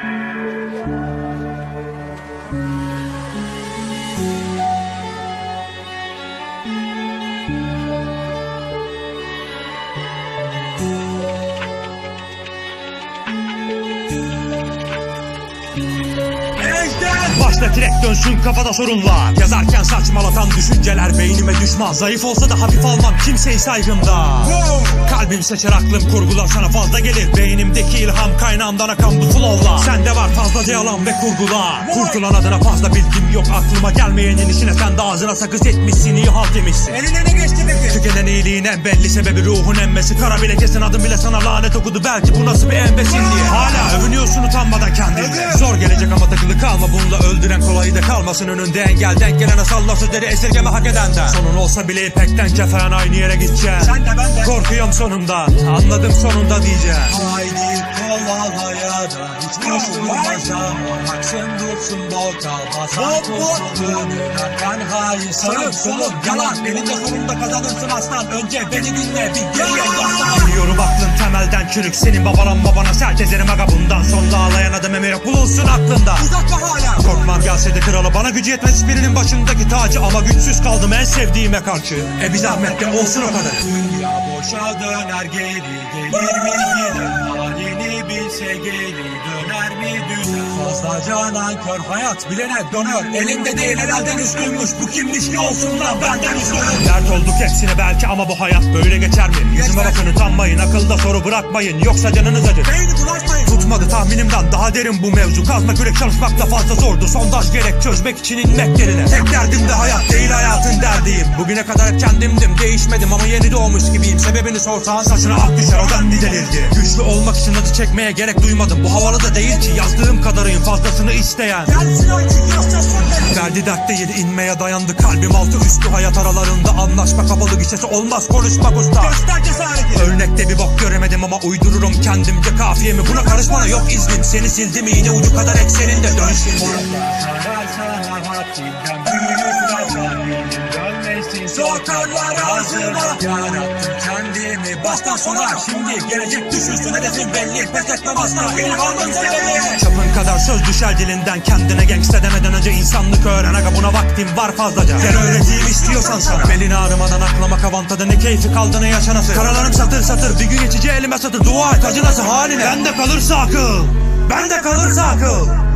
Thank you. Başla direkt dönsün kafada sorunlar Yazarken saçmalatan düşünceler beynime düşmez Zayıf olsa da hafif almam kimseyi saygımda. Kalbim seçer aklım kurgular sana fazla gelir. Beynimdeki ilham kaynağımdan akan bu flowlar. Sende var fazlaca yalan ve kurgular. Kurtulan adına fazla bilgim yok. Aklıma gelmeyenin işine sen de ağzına sakız etmişsin. İyi halt yemişsin. Eline ne geçti peki? Tükenen iyiliğin en belli sebebi ruhun emmesi. Kara bile kesin adım bile sana lanet okudu. Belki bu nasıl bir embesin diye. Hala övünüyorsun utanmadan kendinle Zor gelecek ama takılı kalma. Bununla öldüren kolayı da kalmasın önünde engel Denk gelene salla sözleri esirgeme hak edenden. Sonun olsa bile ipekten kefen aynı yere gideceksin Sen de ben de. Korkuyorum sonumdan Anladım sonunda diyeceğim. Haydi kovalaya da bir geriye yaslan Biliyorum aklın temelden çürük Senin babalan babana sert ezerim aga bundan Sonda ağlayan adam emir bulunsun aklında Uzatma hala Korkmam gelse de kralı bana gücü yetmez birinin başındaki tacı Ama güçsüz kaldım en sevdiğime karşı E bir zahmet de olsun o kadar Dünya boşa döner geri Gelir mi gider halini bilse geri mi düzen Fazla canan kör hayat bilene dönüyor. Elinde değil helalden üstünmüş. Bu kimmiş ki olsun lan? Benden üstün Dert olduk hepsine belki ama bu hayat böyle geçer mi? Yüzüme bakın utanmayın. Akılda soru bırakmayın. Yoksa canınız acır. Beyni bulaşmayın. Tutmadı tahminimden. Daha derin bu mevzu. Kazma kürek çalışmak da fazla zordu. Sondaj gerek. Çözmek için inmek yerine. Tek derdim de hayat değil derdiyim Bugüne kadar kendimdim değişmedim ama yeni doğmuş gibiyim. Sebebini sorsan saçına ak düşer o denli delirdi. Güçlü olmak için acı çekmeye gerek duymadım. Bu havalı da değil ki yazdığım kadarıyım fazlasını isteyen. Derdi dert değil inmeye dayandı kalbim. Altı üstü hayat aralarında Anlaşma kapalı gişesi olmaz konuşmak usta. Göster cesareti Örnekte bir bok göremedim ama uydururum kendimce. Kafiyemi Buna karışmana yok iznin seni sildim iğne ucu kadar ekseninde. Dön şimdi Sokarlar ağzıma Yarattım kendimi. Baştan sona Şimdi gelecek düşünsün hedefim belli Pes etmem asla ilhamın sebebi Çapın kadar söz düşer dilinden kendine gangsta demeden önce insanlık öğren aga buna vaktim var fazlaca. Gel öğreteyim istiyorsan sana. Belini ağrımadan aklamak avantada ne keyfi kaldı ne yaşanası. Karalarım satır satır bir gün geçici elime satır. Dua et acınası haline. Bende kalırsa akıl Bende kalırsa akıl